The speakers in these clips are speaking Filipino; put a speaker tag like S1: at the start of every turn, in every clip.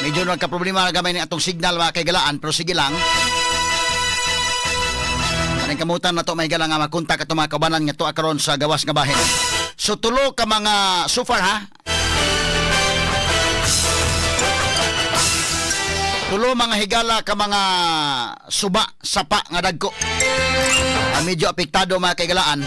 S1: Medyo nagka-problema na gamay ni atong signal mga kaigalaan pero sige lang. Kaning kamutan na to may galang nga makontak ato mga kabanan nga to karon sa gawas nga bahin. So tulo ka mga so far ha. Tulo mga higala ka mga suba sapa nga dagko. Ang medyo apektado mga kaigalaan.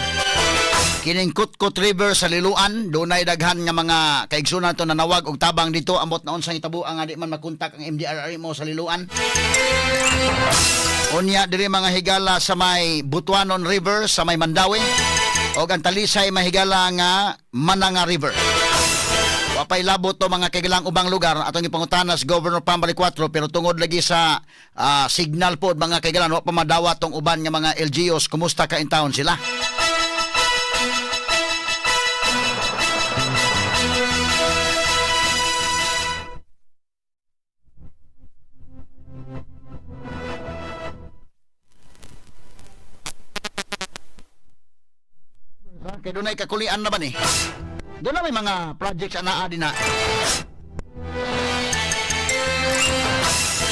S1: Kining Kutkut River sa Liluan, dunay daghan nga mga kaigsunan to nanawag og tabang dito amot na unsang itabu ang di man makontak ang MDRR mo sa Liluan. Unya diri mga higala sa may Butuanon River sa may Mandawi ug ang talisay mahigala nga Mananga River. Wapay labot to mga kaigalang ubang lugar atong ipangutanas Governor Pambali 4 pero tungod lagi sa ah, signal po mga kaigalan wa pa tong uban nga mga LGUs kumusta ka in town sila. Kay dunay kakulian na ba ni? Doon na may mga projects na din na.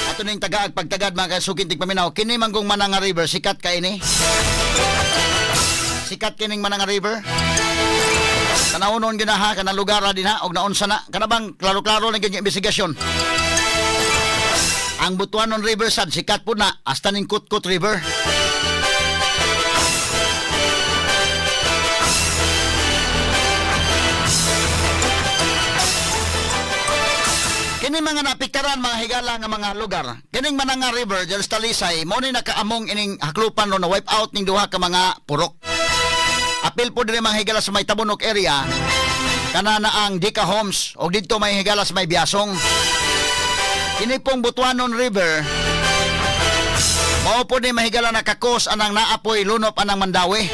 S1: Ato ning tagaag pagtagad mga kasukin tig paminaw. Kini manggong Mananga River sikat ka ini. Sikat kining Mananga River. Kanaunon ginaha kanang lugar din ha og naunsa na kanabang klaro-klaro na gyud investigasyon. Ang Butuanon River sad sikat po na hasta ning Kutkut River. Kini mga napiktaran mga higala nga mga lugar. Kining Mananga River diyan sa Talisay mo ni nakaamong ining haklupan no na wipe out ning duha ka mga purok. Apil po diri mga higala sa may Tabunok area kana na ang Dika Homes o didto may higala sa may Biasong. Kini pong Butuanon River Mao po ni mahigala na kakos anang naapoy lunop anang Mandawi.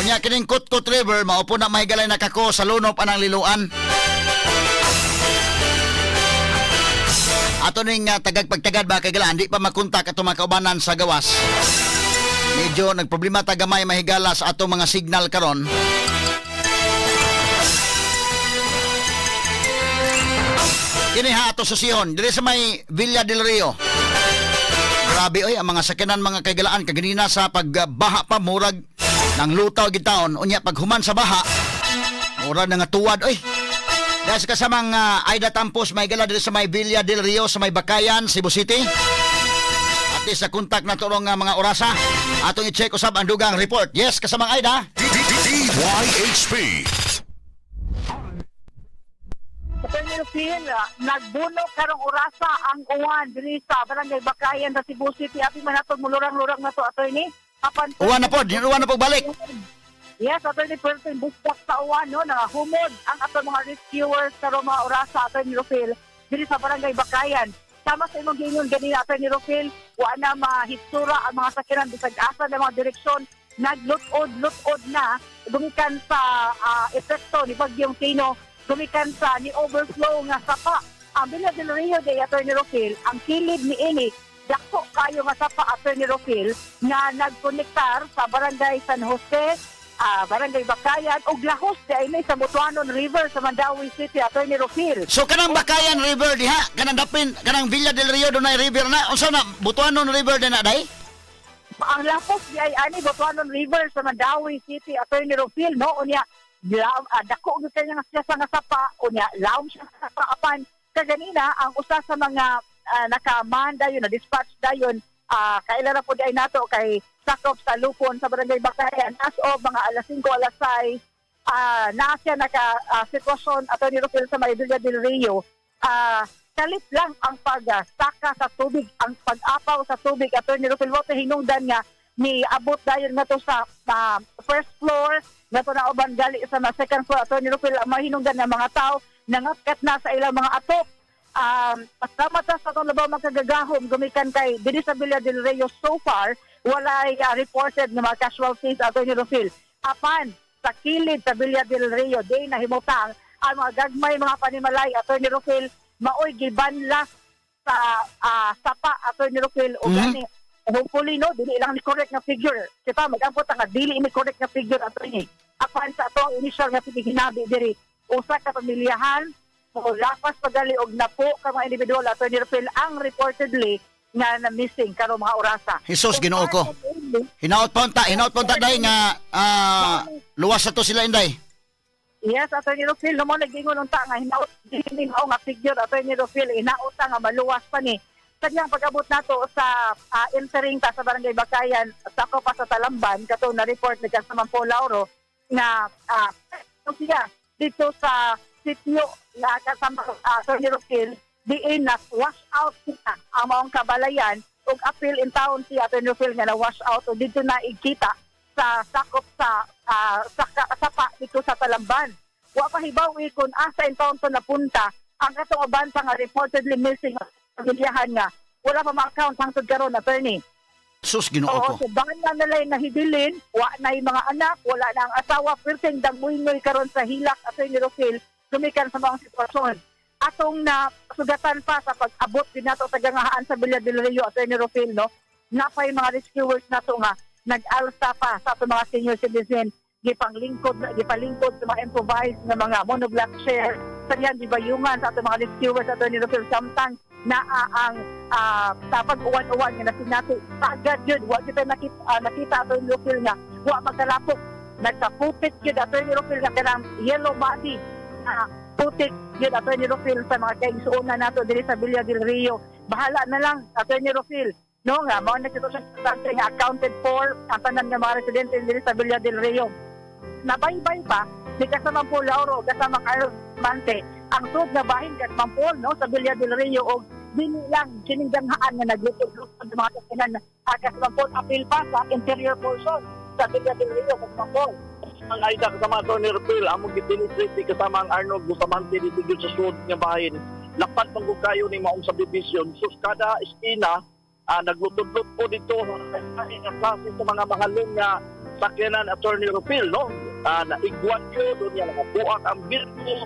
S1: Unya kining Kutkut River mao po na mahigala na kakos sa lunop anang Liluan. Ato ning uh, tagag pagtagad ba kagalaan di pa makontak ato mga kaubanan sa gawas. Medyo nagproblema tagamay mahigala sa ato mga signal karon. Kini ha ato sa Sion, diri sa may Villa del Rio. Grabe oy ang mga sakinan mga kagalaan kaganina sa pagbaha pa murag ng lutaw gitaon unya pag human sa baha murag na nga tuwad oy. Dahil sa kasamang uh, Aida Tampos, may gala dito sa may Villa del Rio, sa may Bakayan, Cebu City. At sa kontak na tulong nga mga orasa, atong i-check usab ang dugang report. Yes, kasamang Aida.
S2: DYHP.
S3: Attorney Rufin, ah, nagbuno karong orasa ang uwan diri sa Barangay Bakayan sa Cebu City. Api man nato mulurang-lurang na to, attorney. Apan
S1: Uwan na po, uwan na po balik.
S3: Yes, attorney Pertin, busdak sa uwan, no, na humod ang ato mga rescuers karong mga orasa, attorney Rufil, diri sa Barangay Bakayan. Sama sa imong gingon ganina, attorney Rufil, wa na mahitsura ang mga sakinan bisag asa ng mga direksyon naglutod-lutod na gumikan sa ah, epekto ni Bagyong Tino gumikan sa ni overflow nga sapa. Ang Villa del Rio de Attorney Rofil, ang kilid ni ini dako kayo nga sapa Attorney Rofil nga nagkonektar sa Barangay San Jose, ah, Barangay Bakayan ug lahos di ay sa Butuanon River sa Mandawi City Attorney Rofil.
S1: So kanang Bakayan River diha, kanang dapin, kanang Villa del Rio dunay river na. Unsa na Butuanon River din na day?
S3: Ang lahos di ay ani Butuanon River sa Mandawi City Attorney Rofil no unya laom uh, dako gyud kanya nga siya sa nga sapa unya laom siya sa apan kaganina ang usa sa mga uh, nakaman dayon na dispatch dayon uh, kailan na po di ay nato kay sakop sa Lupon sa Barangay Bakayan as of mga alas 5 alas 6 uh, na siya naka uh, sitwasyon Attorney Rofil sa May Villa del Rio ah kalit lang ang pagsaka sa tubig, ang pag-apaw sa tubig. Attorney Rufil Wote, hinungdan nga ni abot dayon nga to sa ah, first floor, nga to na uban gali sa second floor. Attorney Rufil, mahinungdan nga mga tao, nangatkat na sa ilang mga atok. Um, pasama ta sa itong labaw magkagagahom, gumikan kay diri sa Villa del Rio so far, walay ah, reported nga mga casualties, Attorney Rufil. Apan, sa kilid sa Villa del Rio, day na himutang, ang mga gagmay mga panimalay, Attorney Rufil, maoy gibanlas sa ah, sapa Attorney Rufil. O
S1: Mhm.
S3: gani hopefully no dili lang ni correct nga figure. Kita magampot nga dili ni correct nga figure attorney apan sa ato ang initial nga piniginabi diri usa ka pamilyahan mo lapas pagali og napo ka mga individual attorney Rafael ang reportedly nga na missing karong mga orasa.
S1: Jesus, Ginoo ko.
S3: Kung
S1: Hinaot pa unta, hinaot pa unta day nga ah, luwas sa to sila inday.
S3: Yes, Attorney Rufil, no mo nag-ingon unta nga hinaut din ako nga figure Attorney Rufil, hinaut nga maluwas pa ni. Kanyang pag-abot nato sa uh, entering ta sa Barangay Bakayan, sa ko pa sa Talamban, kato na report ni Kasama Paul Lauro na uh, siya dito sa sityo na kasama uh, Attorney Rufil, diin na wash out kita ang maong kabalayan ug appeal in town si Attorney Rufil nga na wash out ug dito na ikita sa sakop sa ah, sa sapa dito sa Talamban. Wa pa hibawi kung asa in town to napunta ang atong uban sa nga reportedly missing pamilyahan nga wala pa ma-account hangtod karon attorney.
S1: Sus, Ginoo
S3: Oo,
S1: ko.
S3: so dahil na nila yung nahibilin, wa na yung mga anak, wala na ang asawa, perting dagmuingoy karon sa hilak at ni Rofil, sumikan sa mga sitwasyon. Atong na sugatan pa sa pag-abot din nato sa gangahaan sa Villa del Rio at ni Rofil, no? Napay mga rescuers nato nga, nag-alsa pa sa atong mga senior citizen, gipanglingkod, gipalingkod sa mga improvised nga mga monoblock share, sa yan, di bayungan sa atong mga rescuers at ni Rofil, samtang naa ang ah, sa pag-uwan-uwan nga nasinati agad yun wa kita nakita uh, nakita ato yung Rufil nga wa magkalapok nagkapupit yun ato yung Rufil nga kanang yellow body uh, putik yun yung Rufil sa mga kaigsuunan nato diri sa Villa del Rio. Bahala na lang yung Rufil. No nga mao na kito sa something nga accounted for ang tanan nga mga residente diri sa Villa del Rio. Nabaybay pa ni kasama po Lauro kasama Carlos Mante. Ang sud na bahin kasama po no sa Villa del Rio og dili lang siningganhaan nga naglutod-lutod sa mga kasinan uh, kasama po apil pa sa interior portion sa Villa del Rio kasama po
S4: ang aida kasama ni Rapil among gitinitriti kasama ang Arnold Bustamante dito sa sud nga bahin. Lapat man gud kayo ni maong subdivision sus kada esquina ah, naglutod-lut po dito ay nga klase sa mga mahalong nga sakyanan attorney Rapil no? Ah, naigwan yun doon yan nakabuak ang birko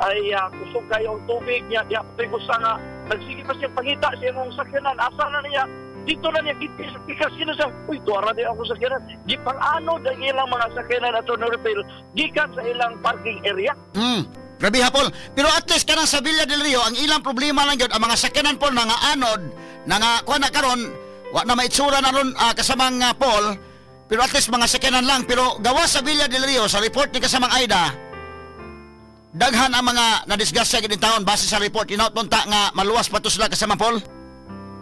S4: ay uh, kusog kayo ang tubig niya di ako gusto nga. Nagsige pa siya pangita siya mong sakyanan. Asa na niya dito na niya gipis kasi na siya uy tuwara di ako sakyanan di pang ano ang ilang mga sakyanan at no repair gikan sa ilang parking area
S1: Hmm. Grabe hapon. Pero at least kanang sa Villa del Rio, ang ilang problema lang yun, ang mga sakyanan po na nga anod, na nga kuha na karon, wa na maitsura na ron ah, kasamang ah, Paul, pero at least mga sakyanan lang. Pero gawa sa Villa del Rio, sa report ni kasamang Aida, daghan ang mga nadisgrasya gid taon base sa report inapunta nga maluwas pa to sila kasamang Paul.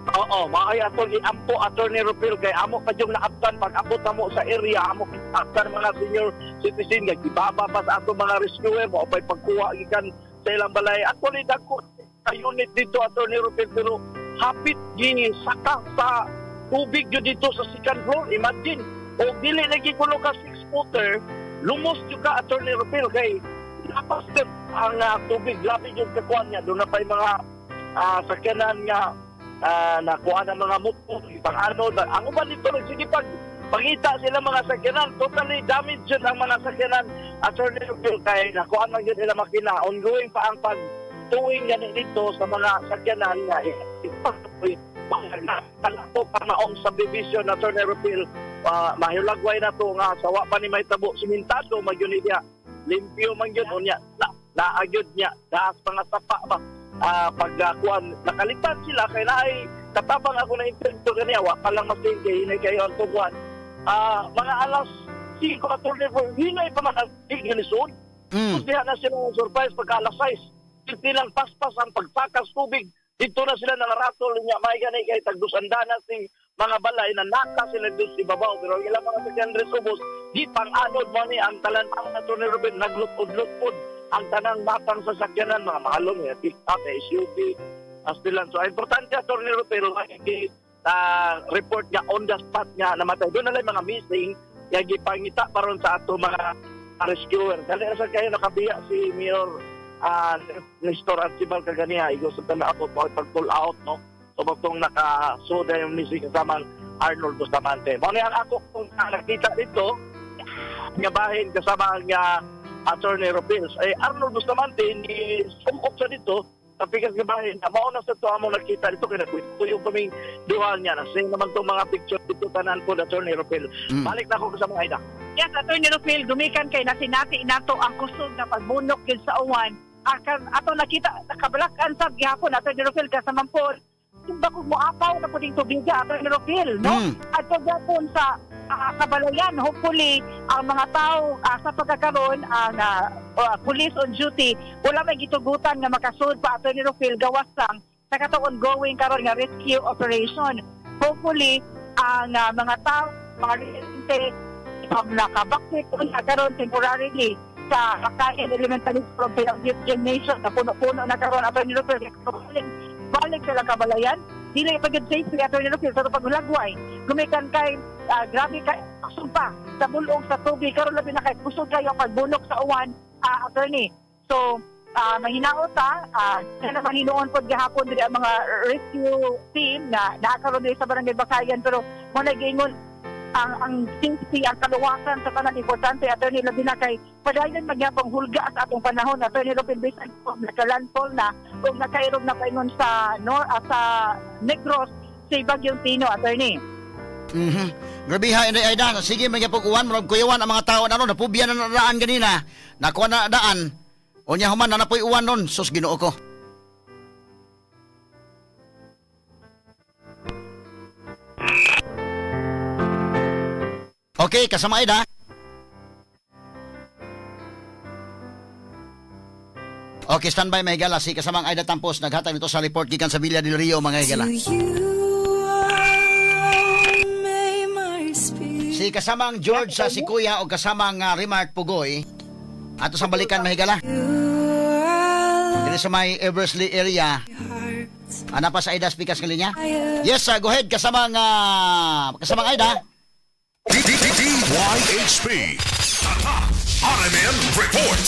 S4: Oo, maay atol ampo attorney Rupil kay amo pa yung naabtan pag abot mo sa area amo naabtan mga senior citizen nga gibaba pa sa ato mga rescue mo pay pagkuha gikan sa ilang balay. Actually dagko sa unit dito attorney Rupil pero hapit gini saka sa tubig yun dito sa second floor. Imagine o dili lagi kuno ka 6 footer lumos yung ka attorney Rupil kay lapas step ang ah, tubig. Grabe yung kakuan niya. Doon na pa yung mga ah, sakyanan nga uh, nakuha ng mga motor, pang ano, na- ang uban dito nagsige pag pangita sila mga sakyanan, totally damaged yun ang mga sakyanan attorney Rufil kay nakuha man yun nila makina, ongoing pa ang pag tuwing yan dito sa mga sakyanan nga ipatuloy talako pa maong subdivision attorney Rufil uh, mahilagway na to nga sawa pa ni may tabo simintado magyun niya. Limpyo man yun unya na naagyod niya. Daas mga sapa ba ah pagkuan nakalitan sila kay naay katabang ako na interview kaniya wa pa lang masing kay hinay kayo ang tubuan. Ah mga alas 5 attorney for hinay pa man ang
S1: Hmm.
S4: Diha na sila ng surprise pagka alas 6 Hindi lang paspas ang pagpakas tubig dito na sila nalaratol niya may ganay kay tagdusandana sing mga balay na naka sila doon sa ibabaw pero ang ilang mga secondary subos di pang anod mo ni ang talantang na to ni Ruben naglutod-lutod ang tanang matang sasakyanan mga mahalong eh, pick-up, eh, SUV, astilan. So, importante ni Ruben, hindi uh, report niya on the spot niya namatay. Doon na lang mga missing, kaya gipangita paron sa ato mga rescuer. Dali na sa kayo nakabiya si Mayor uh, Nestor Archibald kaganiya. Igo sa tanda ako po pag-pull out, no? So, bagtong nakasoda yung missing kasama Arnold Bustamante. Muna ang ako kung nakita dito, nga bahin kasama nga attorney Ropils. Eh, Arnold Bustamante, ni sumok sa dito, tapi kasi bahin, na mauna sa to among nakita dito, kaya nakwento yung kaming duhal niya. Nasa naman itong mga picture dito, tanan ko, attorney Ropils.
S1: Mm.
S4: Balik na ako kasama Aida.
S3: Yes, Attorney Rufil, gumikan kay nasinati nato ang kusog na pagbunok yun sa uwan akan ato nakita nakabalakan sa gihapon ato ni Rofil kasama po Simba ko moapaw na po ding tubiga ato ni Rofil, no?
S1: Mm.
S3: At pagkakon sa ah, kabalayan, hopefully, ang mga tao ah, sa pagkakaroon, ang ah, ah, police on duty, wala may gitugutan nga makasud pa ato ni Rofil, gawas lang, sa kato ongoing karon nga rescue operation. Hopefully, ang ah, mga tao, mga residente, um, nakabaksit o nakaroon temporarily sa Bakayan Elementary School of Gymnasium na puno-puno na karoon ato ni Rofil. Balik sila kabalayan, dili pagod safely ato ni Rufil sa paghulagway. Gumikan kay ah, grabe kay sumpa sa bulong sa tubig karon labi na kay kusog kayo pagbulok sa uwan ah, attorney. So ah mahinaot ta ah sana mahinuon pod gihapon diri ang mga rescue team na naakaroon diri sa barangay Bakayan pero mo nagingon ang ang safety ang kaluwasan sa tanan importante attorney labi na kay padayon magyapong hulga sa atong panahon attorney Robin bisan kung nakalandfall na kung nakairog na paingon sa nor at sa Negros sa Bagyong Tino attorney
S1: Mhm. Grabe ha, inday ay daan. Sige, may kapukuhan, marag kuyawan ang mga tao na ron. Napubya na nadaan ganina. Nakuha na daan. O niya human na napoy uwan nun. Sus, ginoo ko. Okay, kasama Ida. Okay, standby mga higala. Si kasamang Aida Tampos naghatag nito sa report gikan sa Villa del Rio mga higala. Si kasamang George sa si Kuya o kasamang uh, Remark Pugoy ato sa balikan mahigala.
S5: alone
S1: Dili sa may Eversley area. Ana pa sa Aida speakers ng linya? Yes, uh, go ahead kasamang uh, kasamang Aida.
S2: DYHP. RMN Report.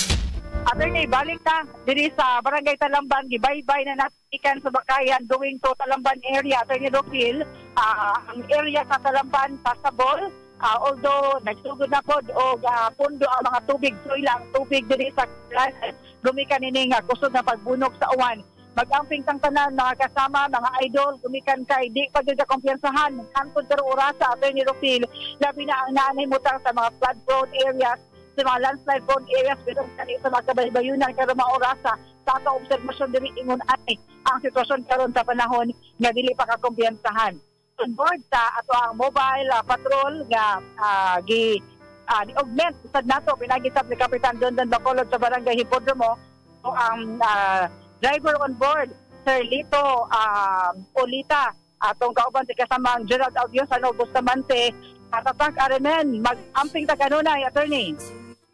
S3: attorney balik ta diri sa Barangay Talamban gibaybay na natikan sa Bakayan going to Talamban area attorney Rofil ah, ang area sa Talamban passable Ah, although nagsugod na pod og ah, pundo ang mga tubig so ilang tubig diri sa Klases gumikan ini nga kusog na pagbunog sa uwan magamping tang tanan mga kasama mga idol gumikan kay di pa ka kumpiyansahan. Hangtod pero orasa attorney Rofil labi na ang naanay mutang sa mga flood prone areas sa mga landslide prone areas pero kani sa mga kabaybayunan karon mga orasa sa ato obserbasyon diri ingon ani ang sitwasyon karon sa panahon nga dili pa ka kumpiyansahan. On board sa ato ang mobile ah, patrol nga ah, gi ah, ni-augment sad nato pinagi sa ni Kapitan Dondon Bacolod sa Barangay Hipodromo o ang ah, driver on board Sir Lito ah, Olita atong kauban ti kasamang Gerald Audiosan Bustamante atatak aremen mag-amping ta kanunay attorney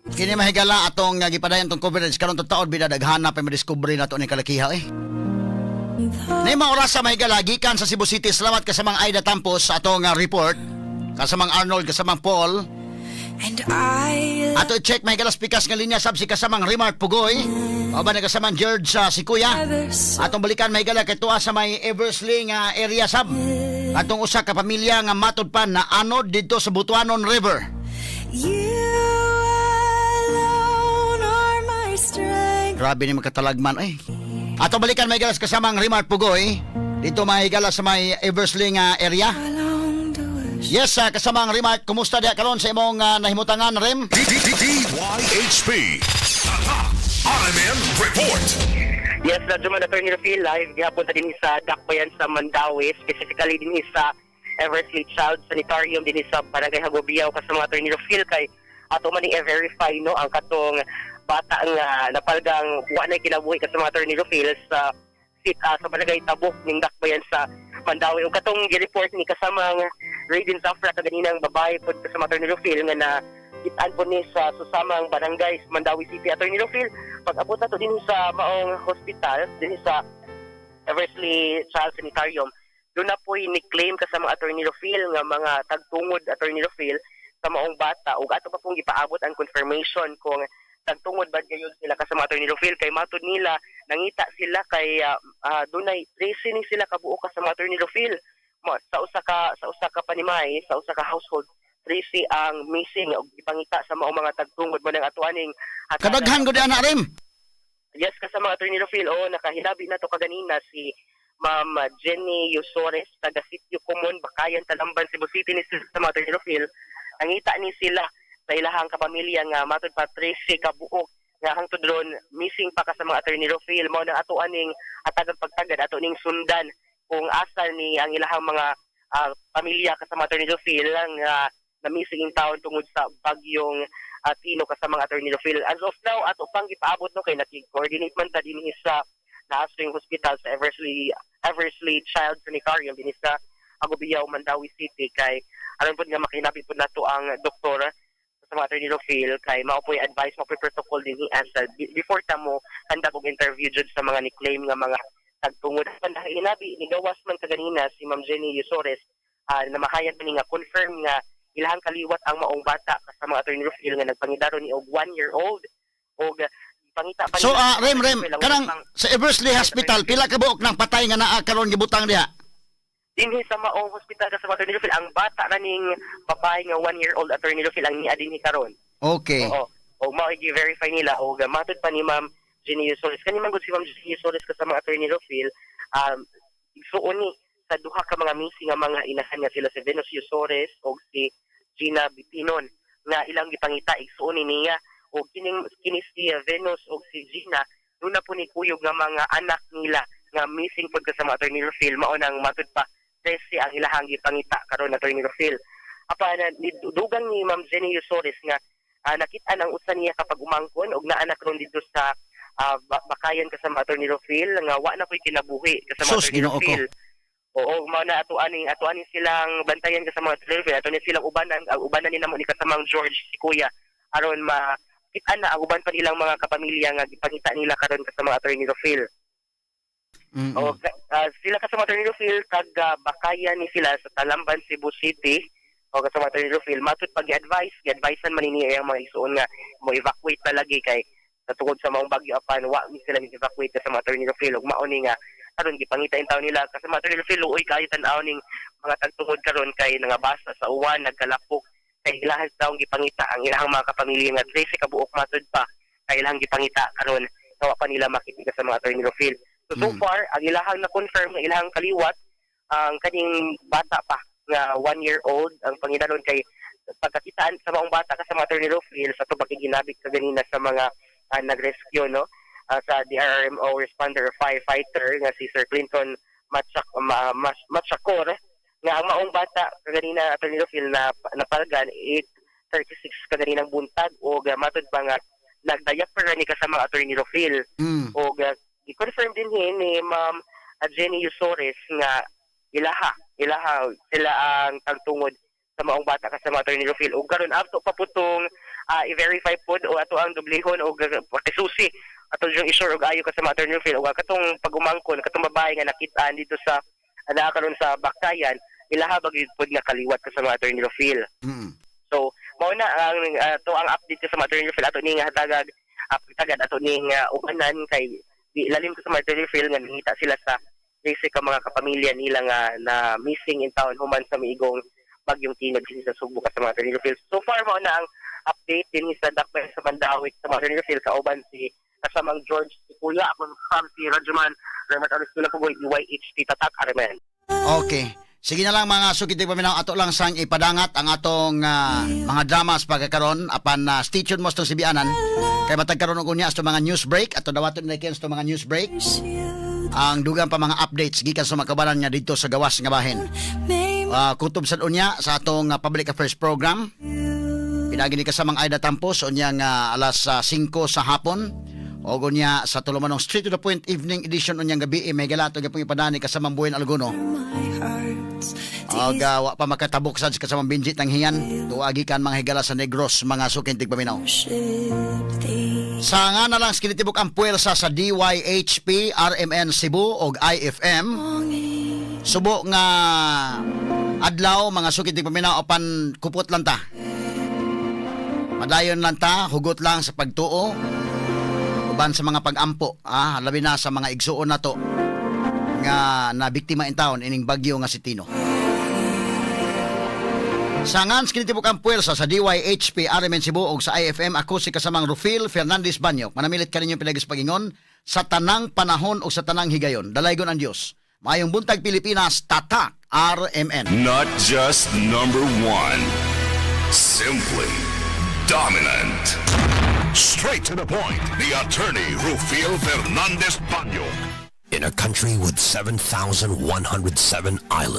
S1: Kini mahigala atong uh, gipadayon tong coverage karon tong taon bidadaghana pa madiscovery nato ni kalakiha eh. Nay mga oras sa mahigala gikan sa Cebu City. Salamat kasamang Aida Tampos sa atong uh, report. Kasamang Arnold, kasamang Paul.
S5: and I
S1: Ato check may galas pikas nga linya sab si kasamang Remark Pugoy. O ba na kasamang George sa si Kuya. Atong balikan may gala kay tuwa sa may Eversley nga area sab. Atong usa ka pamilya nga matod pa na anod dito sa Butuanon River. Grabe ni magkatalagman ay. Atong balikan may galas kasamang Remark Pugoy. Dito may gala sa may Eversley nga area. Yes, uh, kasamang Remark, kumusta diya karon sa imong uh, nahimutangan Rem?
S2: DYHP. RMN Report.
S6: Yes, na Juman Attorney Rafael live gihapon ta din sa Dakbayan sa Mandawi, specifically din sa Eversley Child Sanitarium din sa Barangay Hagobiyaw kasama Attorney Rafael kay ato man i-verify no ang katong bata nga napalgang wa na kinabuhi kasama Attorney Rafael sa sit ah, sa Barangay Tabok ning Dakbayan sa Mandawi. Ug katong gi-report ni kasamang Raiden Zafra kaganinang babae pod kasama Attorney Rafael nga na kitaan po ni sa susamang barangay sa Mandawi City. Attorney Rafael, pag-abot na to din sa maong hospital, din sa Eversley Child Sanitarium, doon na po ni-claim kasama attorney Rofil nga mga tagtungod attorney Rofil sa maong bata ug ato pa pong gipaabot ang confirmation kung tagtungod ba gayon sila kasama attorney Rofil kay matud nila nangita sila kay uh, uh, dunay tracing sila kabuo kasama attorney Rofil Mo- sa usa ka sa usa ka panimay sa usa ka household tracy ang missing ug ipangita sa maong mga tagtungod mo ng atuaning hatagan.
S1: Kadaghan ko di ana Rem.
S6: Yes, kasama Attorney Rufil, oo, nakahinabi na to kaganina si Ma'am Jenny Yusores, taga Sitio Common, Bakayan, Talamban, Cebu City ni sa Attorney Rufil. Nangita ni sila sa ilahang kapamilya nga matod pa 13 ka nga hangtod ron missing pa ka sa mga attorney Rofil mao na ato aning atagang pagtagad ato ning sundan kung asa ni ang ilahang mga ah, pamilya kasama attorney Rofil nga na missing in town tungod sa bagyong uh, Tino kasama attorney Rofil as of now ato pang gipaabot no kay nakig-coordinate man ta dinhi sa Naaswing Hospital sa Eversley Eversley Child Sanitarium dinhi sa Agobiao, Mandawi City. Kay aron pud nga makinapit pud nato ang doktor sa mga attorney Rofil kay mao po'y advice mao po'y protocol din ni as before ta mo handa og interview jud sa mga ni-claim nga mga tagtungod. Dahil inabi ni gawas man kaganina si Ma'am Jenny Yusores uh, na mahayag man ni nga confirm nga ilahang kaliwat ang maong bata sa mga attorney Rofil nga nagpangidaro ni og one year old. Og pangita pa
S1: So ah Rem Rem
S6: Ang
S1: kanang
S6: utang-
S1: sa Eversley Hospital pila ka buok ng patay nga naa karon gibutang diha.
S6: Dinhi sa maong hospital sa attorney Rufil ang bata na ning babae nga one year old attorney Rufil ang niya dinhi karon.
S1: Okay.
S6: oo. O mao i-verify nila o matod pa ni ma'am Jenny Solis kani man gud si ma'am Jenny Solis kasama attorney Rufil um igsuon ni sa duha ka mga missing nga mga inahan nga sila si Venus Yusores o si Gina Bitinon nga ilang gipangita igsuon ni niya. O kining kini si Venus o si Gina nuna po ni kuyog nga mga anak nila nga missing pud kasama attorney Rufil mao nang matud pa 13 ang ilahang gipangita karon attorney Rufil apa na ni dugang ni Ma'am Jenny Yusores nga ah, nakita nang usa niya kapag umangkon og naanak ron dito sa ba- bakayan kasama attorney Rufil nga wa na ko'y kinabuhi kasama
S1: Sus,
S6: attorney. Rufil Oo, mao na ato aning ato aning silang bantayan kasama attorney Rufil ato ni silang ubanan ang ubanan ni namo ni kasamang George si Kuya. Aron ma kita na ang uban pa nilang mga kapamilya nga gipangita nila karon kasama attorney Rufil
S1: Mm-mm.
S6: o ah, sila kasama Attorney Rufil taga Bakayan ni sila sa Talamban, Cebu City. O kasama Attorney Rufil matut pag advice gi-advisean man niya ang mga isuon nga mo evacuate palagi kay sa tungod sa maong bagyo apan wa mi sila evacuate kasama Attorney Rufil ug mao ni nga karon gipangita in taon nila. Kasama Attorney Rufil uy kayo tan-aw ning mga tagtungod karon kay nangabasa sa uwan nagkalapok. Kay ilahang taong gipangita ang ilahang mga kapamilya nga 13 ka buok matud pa. Kay ilahang gipangita karon nawa pa nila makita sa mga Attorney Rufil So, so
S1: Mm.
S6: far, ang ilahang na-confirm nga ilahang kaliwat, ang kaning bata pa, nga one year old, ang Panginoon kay pagkakitaan sa maong bata ka sa maternity Rufil sa tubag ginabit ka ganina sa mga ah, nag-rescue, no? Ah, sa DRMO responder firefighter nga si Sir Clinton Matsak, ma, Mas, Matsakor, nga ang maong bata kaganina attorney Rufil na napalgan 836 kaganinang buntag o uh, matod pa nga nagdiaper ni kasama attorney Rufil
S1: Mm.
S6: o uh, i-confirm din hin ni Ma'am Jenny Yusores nga ilaha ilaha sila ang tagtungod sa maong bata kasama attorney Rufil ug karon ato paputong uh, i-verify pod o ato ang dublihon o pakisusi ato yung isure og ayo kasama attorney Rufil ug katong pagumangkon katong babae nga nakita dito sa ana karon sa Bakayan ilaha bagid pod nga kaliwat kasama attorney Rufil
S1: Mm.
S6: So, mao na ang uh, to ang update sa maternity field. Ato ning hatagag uh, tagad ato ning uh, ubanan kay lalim ko sa maternity field nga nangita sila sa basic ka mga kapamilya nila nga na missing in town human sa miigong bagyong tinag sa Subo ka sa maternity field. So far mao na ang update din sa Dakpan sa Mandawit sa maternity field kauban si kasamang George si Kuya akong from si Rajuman Remat Aris Tula Pugoy DYHT Tatak Arimen.
S1: Okay. Sige na lang mga sukitig paminaw ato lang sang ipadangat ang atong ah, mga dramas pagkakaron apan na stay mo sa sibianan kay matag karon og unya sa mga news break. Ato dawaton na sa mga news break. Ang dugang pa mga updates gikan sa makabalan nga dito sa gawas nga bahin.
S5: May
S1: Ah, kutob sa unya sa atong ah, public affairs program. Pinagi ni kasamang Aida Tampos unya nga alas ah, 5 sa hapon. O unya sa tulumanong Street to the Point evening edition unyang gabi may galato gyapon ipadani kasamang Buhen Alguno. Ah, wa pa makatabok sa kasamang binjit ng hingan tuagi kan mga higala sa Negros mga sukintig paminaw. Sa nga na lang skinitibok ang puwersa sa DYHP, RMN Cebu og IFM. Subo nga adlaw mga sukitig paminaw apan kupot lang ta. Madayon lang ta, hugot lang sa pagtuo. Uban sa mga pag-ampo, ah, labi na sa mga igsuon na to nga na biktima in town ining bagyo nga si Tino. Sa ngans kinitibok ang puwersa sa DYHP RMN Cebu ug sa IFM ako si kasamang Rufil Fernandez Banyok. Manamilit ka ninyong pinagis pagingon sa tanang panahon o sa tanang higayon. Dalaygon ang Diyos. Mayong buntag Pilipinas, tatak RMN.
S2: Not just number one, simply dominant. Straight to the point. The attorney Rufil Fernandez Panyo.
S7: In a country with 7,107 islands,